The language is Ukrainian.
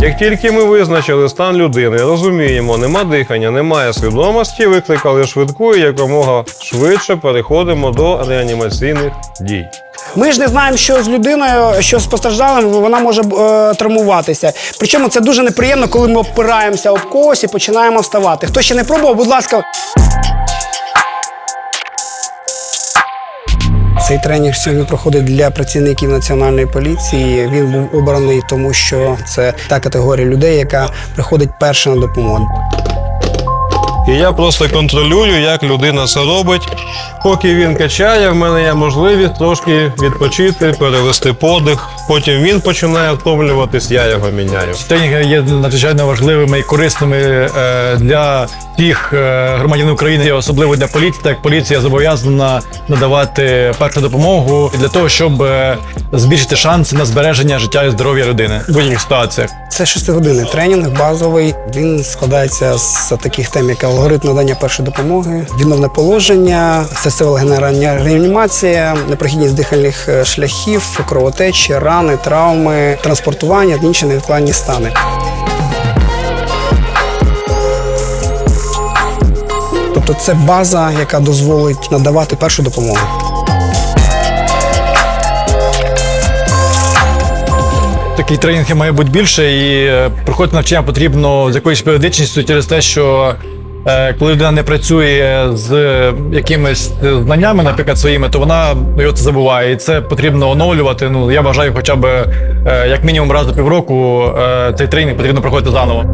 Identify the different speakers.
Speaker 1: Як тільки ми визначили стан людини, розуміємо, нема дихання, немає свідомості, викликали швидку і якомога швидше переходимо до реанімаційних дій.
Speaker 2: Ми ж не знаємо, що з людиною, що з постраждалим, вона може е, травмуватися. Причому це дуже неприємно, коли ми опираємося об когось і починаємо вставати. Хто ще не пробував, будь ласка. Цей тренінг сьогодні проходить для працівників національної поліції. Він був обраний, тому що це та категорія людей, яка приходить перша на допомогу.
Speaker 1: І я просто контролюю, як людина це робить. Поки він качає, в мене є можливість трошки відпочити, перевести подих. Потім він починає втомлюватись, я його міняю.
Speaker 3: Тренінги є надзвичайно важливими і корисними е, для всіх е, громадян України, і особливо для поліції. Так як поліція зобов'язана надавати першу допомогу для того, щоб е, збільшити шанси на збереження життя і здоров'я людини в будь-яких ситуаціях.
Speaker 2: Це шестигодинний тренінг базовий. Він складається з таких тем, як алгоритм надання першої допомоги, відновне положення, серцево-генеральна реанімація, непрохідність дихальних е, шляхів, кровотечі, рани, травми, транспортування, інші невідкладні стани. Тобто це база, яка дозволить надавати першу допомогу.
Speaker 3: Такий тренінг має бути більше, і е, проходити навчання потрібно з якоюсь періодичністю через те, що коли людина не працює з е, якимись е, знаннями, наприклад, своїми, то вона ну, його це забуває. І це потрібно оновлювати. Ну я вважаю, хоча б е, як мінімум раз до півроку е, цей тренінг потрібно проходити заново.